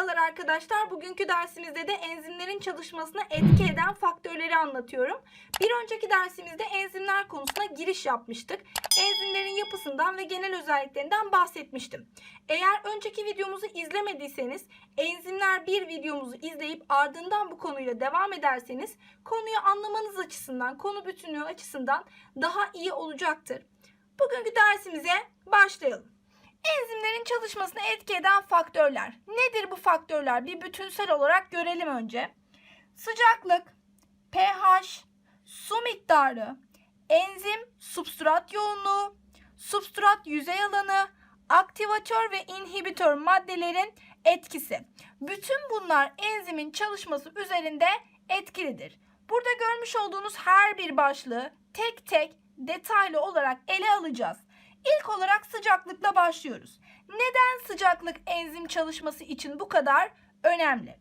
Merhabalar arkadaşlar. Bugünkü dersimizde de enzimlerin çalışmasına etki eden faktörleri anlatıyorum. Bir önceki dersimizde enzimler konusuna giriş yapmıştık. Enzimlerin yapısından ve genel özelliklerinden bahsetmiştim. Eğer önceki videomuzu izlemediyseniz enzimler bir videomuzu izleyip ardından bu konuyla devam ederseniz konuyu anlamanız açısından, konu bütünlüğü açısından daha iyi olacaktır. Bugünkü dersimize başlayalım. Enzimlerin çalışmasına etki eden faktörler. Nedir bu faktörler? Bir bütünsel olarak görelim önce. Sıcaklık, pH, su miktarı, enzim substrat yoğunluğu, substrat yüzey alanı, aktivatör ve inhibitör maddelerin etkisi. Bütün bunlar enzimin çalışması üzerinde etkilidir. Burada görmüş olduğunuz her bir başlığı tek tek detaylı olarak ele alacağız. İlk olarak sıcaklıkla başlıyoruz. Neden sıcaklık enzim çalışması için bu kadar önemli?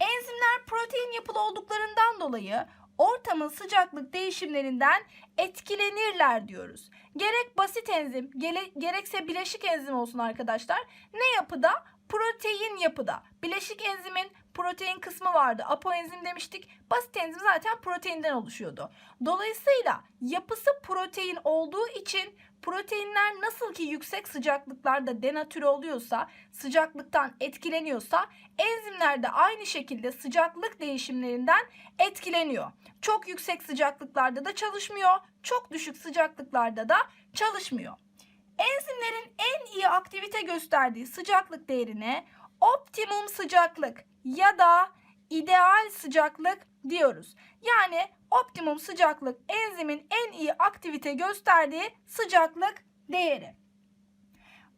Enzimler protein yapılı olduklarından dolayı ortamın sıcaklık değişimlerinden etkilenirler diyoruz. Gerek basit enzim, gele- gerekse bileşik enzim olsun arkadaşlar. Ne yapıda? Protein yapıda. Bileşik enzimin protein kısmı vardı. Apoenzim demiştik. Basit enzim zaten proteinden oluşuyordu. Dolayısıyla yapısı protein olduğu için proteinler nasıl ki yüksek sıcaklıklarda denatüre oluyorsa, sıcaklıktan etkileniyorsa enzimler de aynı şekilde sıcaklık değişimlerinden etkileniyor. Çok yüksek sıcaklıklarda da çalışmıyor, çok düşük sıcaklıklarda da çalışmıyor. Enzimlerin en iyi aktivite gösterdiği sıcaklık değerine optimum sıcaklık ya da ideal sıcaklık diyoruz. Yani optimum sıcaklık enzimin en iyi aktivite gösterdiği sıcaklık değeri.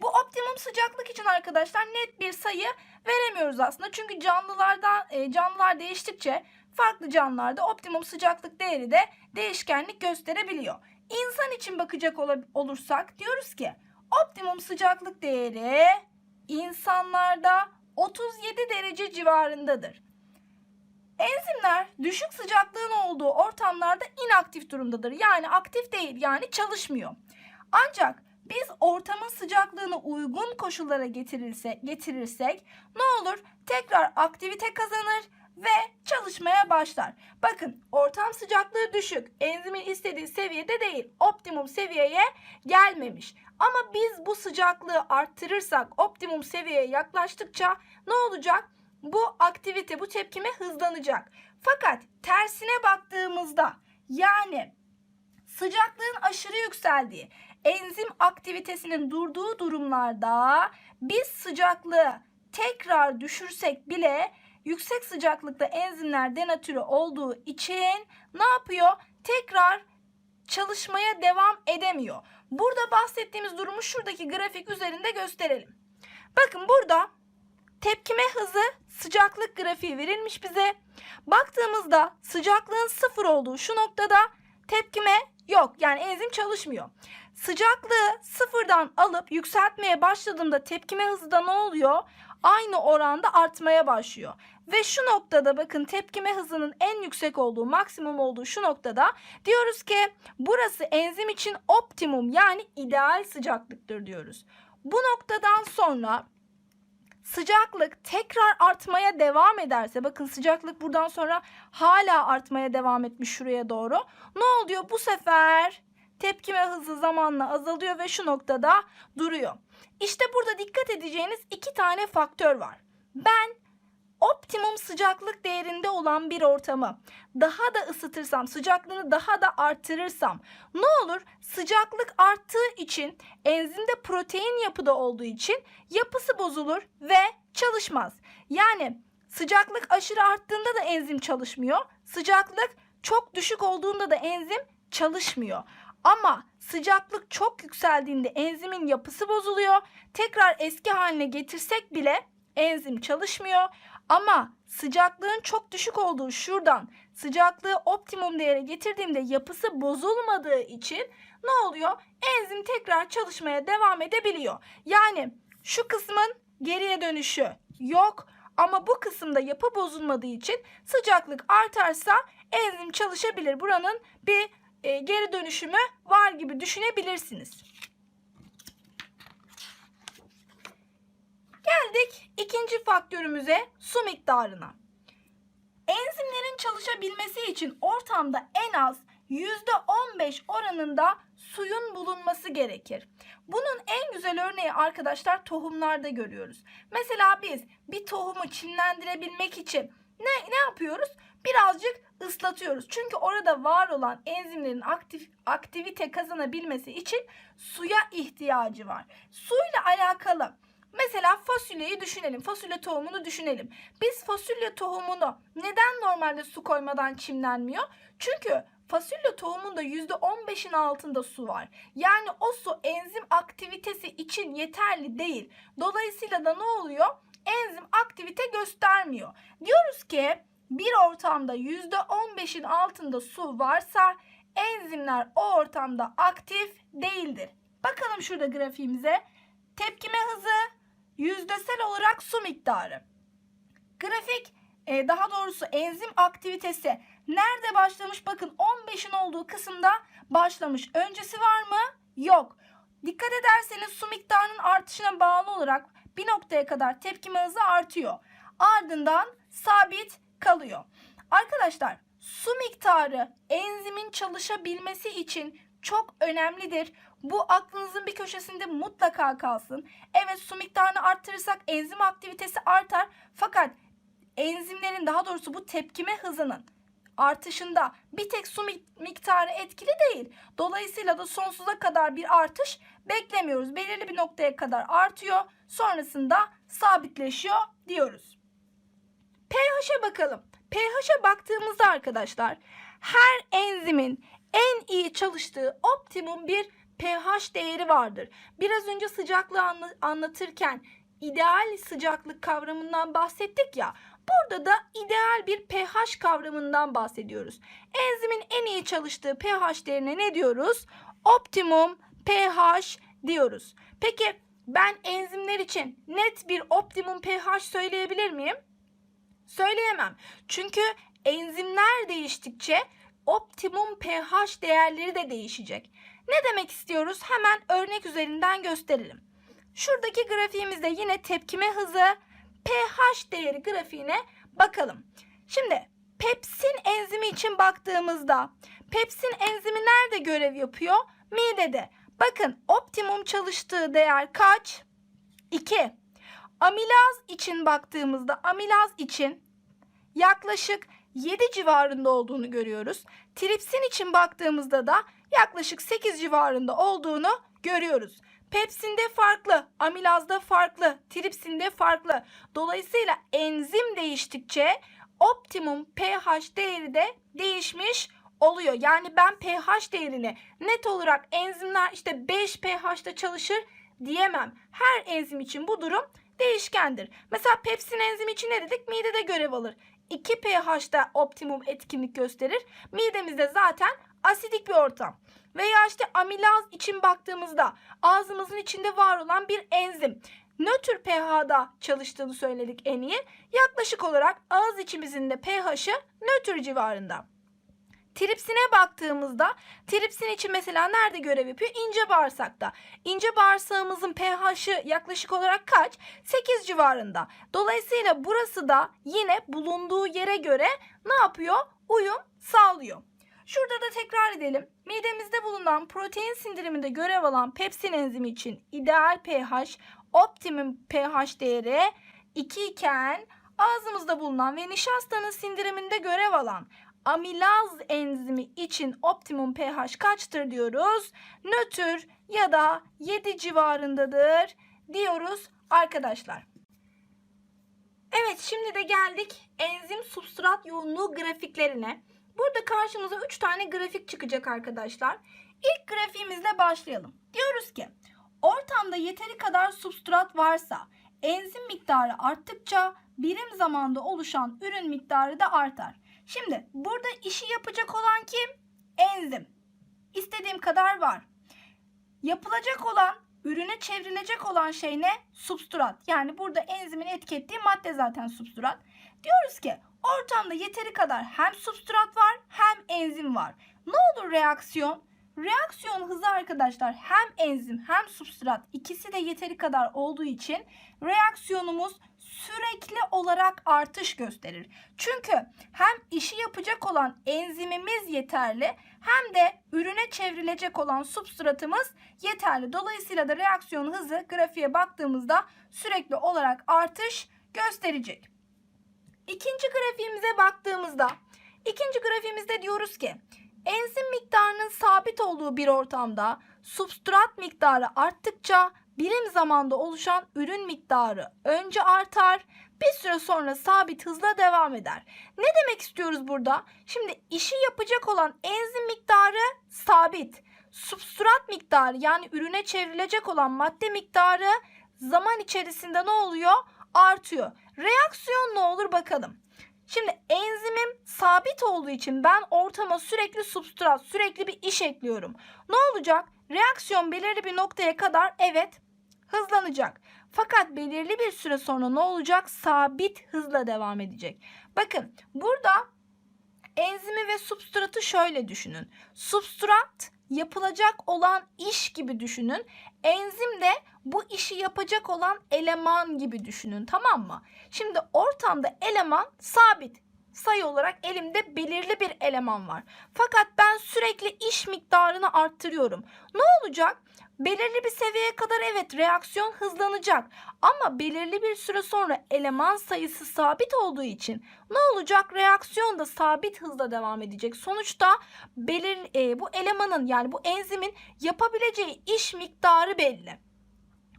Bu optimum sıcaklık için arkadaşlar net bir sayı veremiyoruz aslında. Çünkü canlılarda e, canlılar değiştikçe farklı canlılarda optimum sıcaklık değeri de değişkenlik gösterebiliyor. İnsan için bakacak olursak diyoruz ki optimum sıcaklık değeri insanlarda 37 derece civarındadır. Enzimler düşük sıcaklığın olduğu ortamlarda inaktif durumdadır. Yani aktif değil yani çalışmıyor. Ancak biz ortamın sıcaklığını uygun koşullara getirirse, getirirsek ne olur? Tekrar aktivite kazanır ve çalışmaya başlar. Bakın ortam sıcaklığı düşük. Enzimin istediği seviyede değil. Optimum seviyeye gelmemiş. Ama biz bu sıcaklığı arttırırsak optimum seviyeye yaklaştıkça ne olacak? Bu aktivite, bu tepkime hızlanacak. Fakat tersine baktığımızda yani sıcaklığın aşırı yükseldiği, enzim aktivitesinin durduğu durumlarda biz sıcaklığı tekrar düşürsek bile yüksek sıcaklıkta enzimler denatüre olduğu için ne yapıyor? Tekrar çalışmaya devam edemiyor. Burada bahsettiğimiz durumu şuradaki grafik üzerinde gösterelim. Bakın burada tepkime hızı sıcaklık grafiği verilmiş bize. Baktığımızda sıcaklığın sıfır olduğu şu noktada tepkime yok. Yani enzim çalışmıyor. Sıcaklığı sıfırdan alıp yükseltmeye başladığımda tepkime hızı da ne oluyor? Aynı oranda artmaya başlıyor. Ve şu noktada bakın tepkime hızının en yüksek olduğu, maksimum olduğu şu noktada diyoruz ki burası enzim için optimum yani ideal sıcaklıktır diyoruz. Bu noktadan sonra sıcaklık tekrar artmaya devam ederse bakın sıcaklık buradan sonra hala artmaya devam etmiş şuraya doğru. Ne oluyor bu sefer? Tepkime hızı zamanla azalıyor ve şu noktada duruyor. İşte burada dikkat edeceğiniz iki tane faktör var. Ben optimum sıcaklık değerinde olan bir ortamı daha da ısıtırsam, sıcaklığını daha da artırırsam ne olur? Sıcaklık arttığı için enzimde protein yapıda olduğu için yapısı bozulur ve çalışmaz. Yani sıcaklık aşırı arttığında da enzim çalışmıyor. Sıcaklık çok düşük olduğunda da enzim çalışmıyor. Ama sıcaklık çok yükseldiğinde enzimin yapısı bozuluyor. Tekrar eski haline getirsek bile enzim çalışmıyor. Ama sıcaklığın çok düşük olduğu şuradan sıcaklığı optimum değere getirdiğimde yapısı bozulmadığı için ne oluyor? Enzim tekrar çalışmaya devam edebiliyor. Yani şu kısmın geriye dönüşü yok ama bu kısımda yapı bozulmadığı için sıcaklık artarsa enzim çalışabilir. Buranın bir e, geri dönüşümü var gibi düşünebilirsiniz. Geldik ikinci faktörümüze su miktarına. Enzimlerin çalışabilmesi için ortamda en az %15 oranında suyun bulunması gerekir. Bunun en güzel örneği arkadaşlar tohumlarda görüyoruz. Mesela biz bir tohumu çimlendirebilmek için ne, ne yapıyoruz? Birazcık ıslatıyoruz. Çünkü orada var olan enzimlerin aktif, aktivite kazanabilmesi için suya ihtiyacı var. Suyla alakalı Mesela fasulyeyi düşünelim. Fasulye tohumunu düşünelim. Biz fasulye tohumunu neden normalde su koymadan çimlenmiyor? Çünkü fasulye tohumunda %15'in altında su var. Yani o su enzim aktivitesi için yeterli değil. Dolayısıyla da ne oluyor? Enzim aktivite göstermiyor. Diyoruz ki bir ortamda %15'in altında su varsa enzimler o ortamda aktif değildir. Bakalım şurada grafiğimize. Tepkime hızı yüzdesel olarak su miktarı. Grafik e, daha doğrusu enzim aktivitesi nerede başlamış? Bakın 15'in olduğu kısımda başlamış. Öncesi var mı? Yok. Dikkat ederseniz su miktarının artışına bağlı olarak bir noktaya kadar tepkime hızı artıyor. Ardından sabit kalıyor. Arkadaşlar su miktarı enzimin çalışabilmesi için çok önemlidir. Bu aklınızın bir köşesinde mutlaka kalsın. Evet su miktarını arttırırsak enzim aktivitesi artar. Fakat enzimlerin daha doğrusu bu tepkime hızının artışında bir tek su miktarı etkili değil. Dolayısıyla da sonsuza kadar bir artış beklemiyoruz. Belirli bir noktaya kadar artıyor. Sonrasında sabitleşiyor diyoruz. pH'e bakalım. pH'e baktığımızda arkadaşlar her enzimin en iyi çalıştığı optimum bir pH değeri vardır. Biraz önce sıcaklığı anlatırken ideal sıcaklık kavramından bahsettik ya. Burada da ideal bir pH kavramından bahsediyoruz. Enzimin en iyi çalıştığı pH değerine ne diyoruz? Optimum pH diyoruz. Peki ben enzimler için net bir optimum pH söyleyebilir miyim? Söyleyemem. Çünkü enzimler değiştikçe optimum pH değerleri de değişecek. Ne demek istiyoruz? Hemen örnek üzerinden gösterelim. Şuradaki grafiğimizde yine tepkime hızı pH değeri grafiğine bakalım. Şimdi pepsin enzimi için baktığımızda pepsin enzimi nerede görev yapıyor? Midede. Bakın optimum çalıştığı değer kaç? 2. Amilaz için baktığımızda amilaz için yaklaşık 7 civarında olduğunu görüyoruz. Tripsin için baktığımızda da yaklaşık 8 civarında olduğunu görüyoruz. Pepsinde farklı, amilazda farklı, tripsinde farklı. Dolayısıyla enzim değiştikçe optimum pH değeri de değişmiş oluyor. Yani ben pH değerini net olarak enzimler işte 5 pH'da çalışır diyemem. Her enzim için bu durum değişkendir. Mesela pepsin enzimi için ne dedik? Midede görev alır. 2 pH'da optimum etkinlik gösterir. Midemizde zaten asidik bir ortam. Veya işte amilaz için baktığımızda ağzımızın içinde var olan bir enzim nötr pH'da çalıştığını söyledik en iyi. Yaklaşık olarak ağız içimizin de pH'ı nötr civarında. Tripsine baktığımızda tripsin için mesela nerede görev yapıyor? İnce bağırsakta. İnce bağırsağımızın pH'ı yaklaşık olarak kaç? 8 civarında. Dolayısıyla burası da yine bulunduğu yere göre ne yapıyor? Uyum sağlıyor. Şurada da tekrar edelim. Midemizde bulunan protein sindiriminde görev alan pepsin enzimi için ideal pH, optimum pH değeri 2 iken ağzımızda bulunan ve nişastanın sindiriminde görev alan amilaz enzimi için optimum pH kaçtır diyoruz? Nötr ya da 7 civarındadır diyoruz arkadaşlar. Evet şimdi de geldik enzim substrat yoğunluğu grafiklerine. Burada karşımıza 3 tane grafik çıkacak arkadaşlar. İlk grafiğimizle başlayalım. Diyoruz ki ortamda yeteri kadar substrat varsa enzim miktarı arttıkça birim zamanda oluşan ürün miktarı da artar. Şimdi burada işi yapacak olan kim? Enzim. İstediğim kadar var. Yapılacak olan, ürüne çevrilecek olan şey ne? Substrat. Yani burada enzimin etikettiği madde zaten substrat. Diyoruz ki ortamda yeteri kadar hem substrat var hem enzim var. Ne olur reaksiyon? Reaksiyon hızı arkadaşlar hem enzim hem substrat ikisi de yeteri kadar olduğu için reaksiyonumuz sürekli olarak artış gösterir. Çünkü hem işi yapacak olan enzimimiz yeterli hem de ürüne çevrilecek olan substratımız yeterli. Dolayısıyla da reaksiyon hızı grafiğe baktığımızda sürekli olarak artış gösterecek. İkinci grafiğimize baktığımızda ikinci grafiğimizde diyoruz ki enzim miktarının sabit olduğu bir ortamda substrat miktarı arttıkça birim zamanda oluşan ürün miktarı önce artar, bir süre sonra sabit hızla devam eder. Ne demek istiyoruz burada? Şimdi işi yapacak olan enzim miktarı sabit. Substrat miktarı yani ürüne çevrilecek olan madde miktarı zaman içerisinde ne oluyor? Artıyor. Reaksiyon ne olur bakalım. Şimdi enzimim sabit olduğu için ben ortama sürekli substrat, sürekli bir iş ekliyorum. Ne olacak? Reaksiyon belirli bir noktaya kadar evet hızlanacak. Fakat belirli bir süre sonra ne olacak? Sabit hızla devam edecek. Bakın burada enzimi ve substratı şöyle düşünün. Substrat yapılacak olan iş gibi düşünün. Enzim de bu işi yapacak olan eleman gibi düşünün tamam mı? Şimdi ortamda eleman sabit. Sayı olarak elimde belirli bir eleman var. Fakat ben sürekli iş miktarını arttırıyorum. Ne olacak? Belirli bir seviyeye kadar evet reaksiyon hızlanacak. Ama belirli bir süre sonra eleman sayısı sabit olduğu için ne olacak? Reaksiyon da sabit hızla devam edecek. Sonuçta belir, e, bu elemanın yani bu enzimin yapabileceği iş miktarı belli.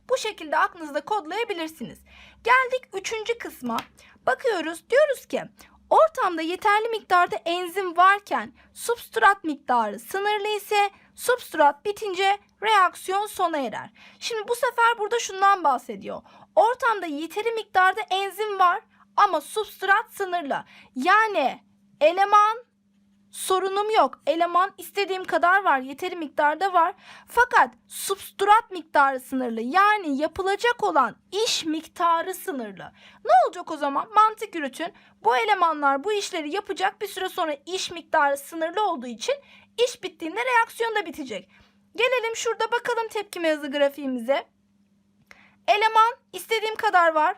Bu şekilde aklınızda kodlayabilirsiniz. Geldik üçüncü kısma. Bakıyoruz diyoruz ki ortamda yeterli miktarda enzim varken substrat miktarı sınırlı ise substrat bitince reaksiyon sona erer. Şimdi bu sefer burada şundan bahsediyor. Ortamda yeteri miktarda enzim var ama substrat sınırlı. Yani eleman sorunum yok. Eleman istediğim kadar var. Yeteri miktarda var. Fakat substrat miktarı sınırlı. Yani yapılacak olan iş miktarı sınırlı. Ne olacak o zaman? Mantık yürütün. Bu elemanlar bu işleri yapacak. Bir süre sonra iş miktarı sınırlı olduğu için iş bittiğinde reaksiyon da bitecek. Gelelim şurada bakalım tepkime hızı grafiğimize. Eleman istediğim kadar var.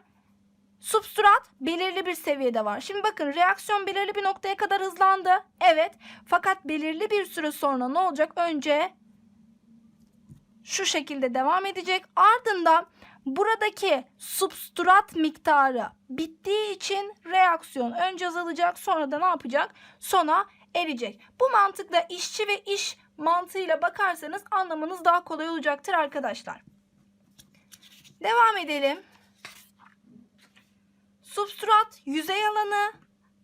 Substrat belirli bir seviyede var. Şimdi bakın reaksiyon belirli bir noktaya kadar hızlandı. Evet. Fakat belirli bir süre sonra ne olacak? Önce şu şekilde devam edecek. Ardından buradaki substrat miktarı bittiği için reaksiyon önce azalacak sonra da ne yapacak? Sona erecek. Bu mantıkla işçi ve iş mantığıyla bakarsanız anlamanız daha kolay olacaktır arkadaşlar. Devam edelim. Substrat yüzey alanı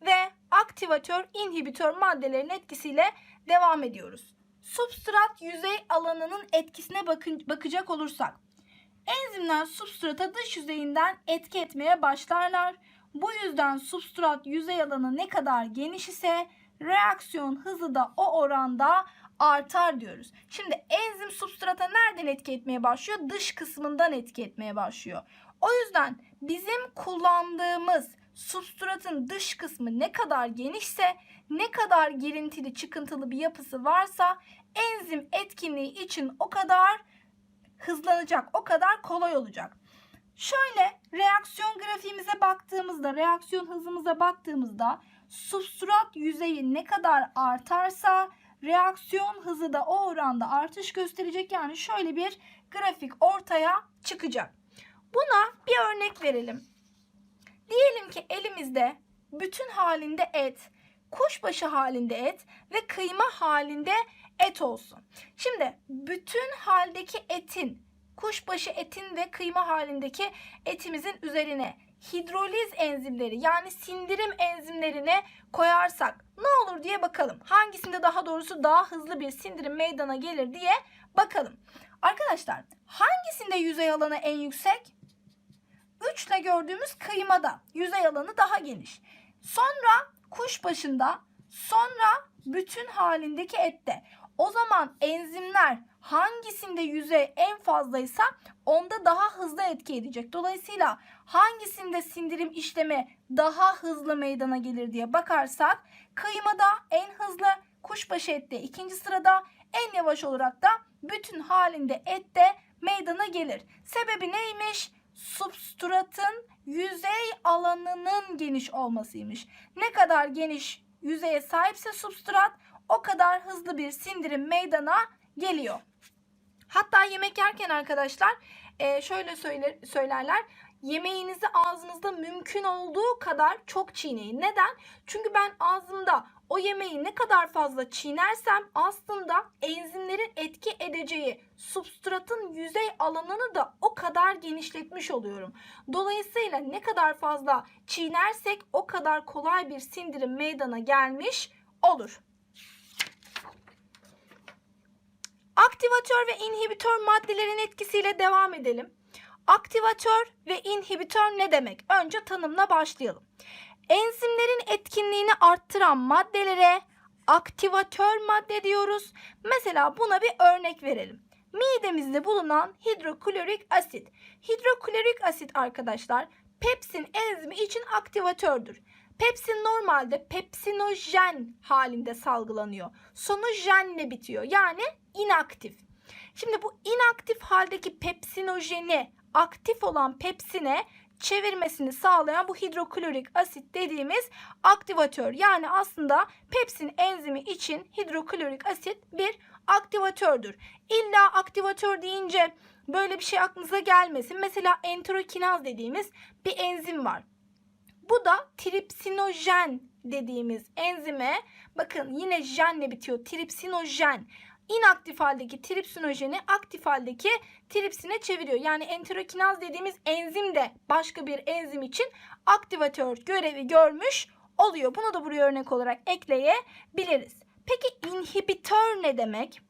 ve aktivatör inhibitör maddelerin etkisiyle devam ediyoruz. Substrat yüzey alanının etkisine bakın, bakacak olursak enzimler substrata dış yüzeyinden etki etmeye başlarlar. Bu yüzden substrat yüzey alanı ne kadar geniş ise reaksiyon hızı da o oranda artar diyoruz. Şimdi enzim substrata nereden etki etmeye başlıyor? Dış kısmından etki etmeye başlıyor. O yüzden bizim kullandığımız substratın dış kısmı ne kadar genişse, ne kadar girintili çıkıntılı bir yapısı varsa enzim etkinliği için o kadar hızlanacak, o kadar kolay olacak. Şöyle reaksiyon grafiğimize baktığımızda, reaksiyon hızımıza baktığımızda substrat yüzeyi ne kadar artarsa reaksiyon hızı da o oranda artış gösterecek. Yani şöyle bir grafik ortaya çıkacak. Buna bir örnek verelim. Diyelim ki elimizde bütün halinde et, kuşbaşı halinde et ve kıyma halinde et olsun. Şimdi bütün haldeki etin, kuşbaşı etin ve kıyma halindeki etimizin üzerine hidroliz enzimleri yani sindirim enzimlerini koyarsak ne olur diye bakalım. Hangisinde daha doğrusu daha hızlı bir sindirim meydana gelir diye bakalım. Arkadaşlar hangisinde yüzey alanı en yüksek? 3 ile gördüğümüz kıymada yüzey alanı daha geniş. Sonra kuş başında, sonra bütün halindeki ette. O zaman enzimler hangisinde yüzey en fazlaysa onda daha hızlı etki edecek. Dolayısıyla hangisinde sindirim işlemi daha hızlı meydana gelir diye bakarsak kıymada en hızlı, kuşbaşı ette ikinci sırada, En yavaş olarak da bütün halinde et de meydana gelir. Sebebi neymiş? Substratın yüzey alanının geniş olmasıymış. Ne kadar geniş yüzeye sahipse substrat o kadar hızlı bir sindirim meydana geliyor. Hatta yemek yerken arkadaşlar şöyle söyler, söylerler. Yemeğinizi ağzınızda mümkün olduğu kadar çok çiğneyin. Neden? Çünkü ben ağzımda o yemeği ne kadar fazla çiğnersem aslında enzimlerin etki edeceği substratın yüzey alanını da o kadar genişletmiş oluyorum. Dolayısıyla ne kadar fazla çiğnersek o kadar kolay bir sindirim meydana gelmiş olur. Aktivatör ve inhibitör maddelerin etkisiyle devam edelim. Aktivatör ve inhibitör ne demek? Önce tanımla başlayalım. Enzimlerin etkinliğini arttıran maddelere aktivatör madde diyoruz. Mesela buna bir örnek verelim. Midemizde bulunan hidroklorik asit. Hidroklorik asit arkadaşlar pepsin enzimi için aktivatördür. Pepsin normalde pepsinojen halinde salgılanıyor. Sonu jenle bitiyor. Yani inaktif. Şimdi bu inaktif haldeki pepsinojeni aktif olan pepsine çevirmesini sağlayan bu hidroklorik asit dediğimiz aktivatör. Yani aslında pepsin enzimi için hidroklorik asit bir aktivatördür. İlla aktivatör deyince böyle bir şey aklınıza gelmesin. Mesela enterokinaz dediğimiz bir enzim var. Bu da tripsinojen dediğimiz enzime bakın yine jenle bitiyor. Tripsinojen inaktif haldeki tripsinojeni aktif haldeki tripsine çeviriyor. Yani enterokinaz dediğimiz enzim de başka bir enzim için aktivatör görevi görmüş oluyor. Bunu da buraya örnek olarak ekleyebiliriz. Peki inhibitör ne demek?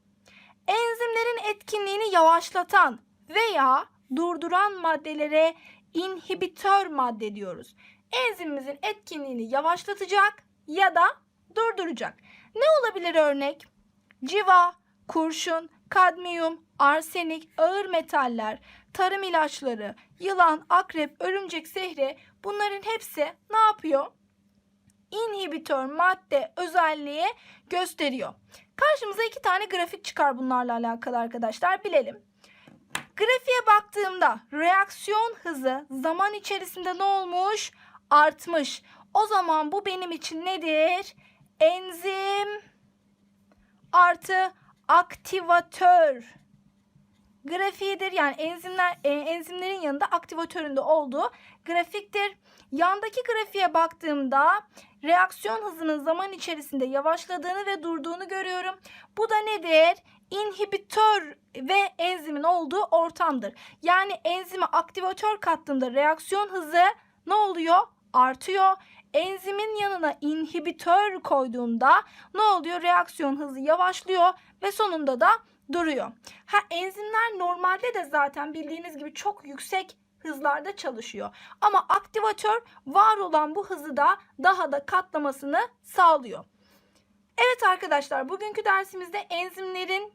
Enzimlerin etkinliğini yavaşlatan veya durduran maddelere inhibitör madde diyoruz. Enzimimizin etkinliğini yavaşlatacak ya da durduracak. Ne olabilir örnek? Civa, kurşun, kadmiyum, arsenik, ağır metaller, tarım ilaçları, yılan, akrep, örümcek zehri bunların hepsi ne yapıyor? İnhibitör madde özelliği gösteriyor. Karşımıza iki tane grafik çıkar bunlarla alakalı arkadaşlar bilelim. Grafiğe baktığımda reaksiyon hızı zaman içerisinde ne olmuş? Artmış. O zaman bu benim için nedir? Enzim artı aktivatör grafiğidir. Yani enzimler e, enzimlerin yanında aktivatöründe olduğu grafiktir. Yandaki grafiğe baktığımda reaksiyon hızının zaman içerisinde yavaşladığını ve durduğunu görüyorum. Bu da nedir? İnhibitör ve enzimin olduğu ortamdır. Yani enzime aktivatör kattığımda reaksiyon hızı ne oluyor? Artıyor. Enzimin yanına inhibitör koyduğumda ne oluyor? Reaksiyon hızı yavaşlıyor ve sonunda da duruyor. Ha enzimler normalde de zaten bildiğiniz gibi çok yüksek hızlarda çalışıyor. Ama aktivatör var olan bu hızı da daha da katlamasını sağlıyor. Evet arkadaşlar bugünkü dersimizde enzimlerin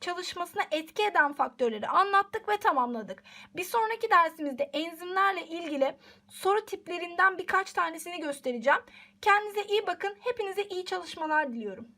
çalışmasına etki eden faktörleri anlattık ve tamamladık. Bir sonraki dersimizde enzimlerle ilgili soru tiplerinden birkaç tanesini göstereceğim. Kendinize iyi bakın. Hepinize iyi çalışmalar diliyorum.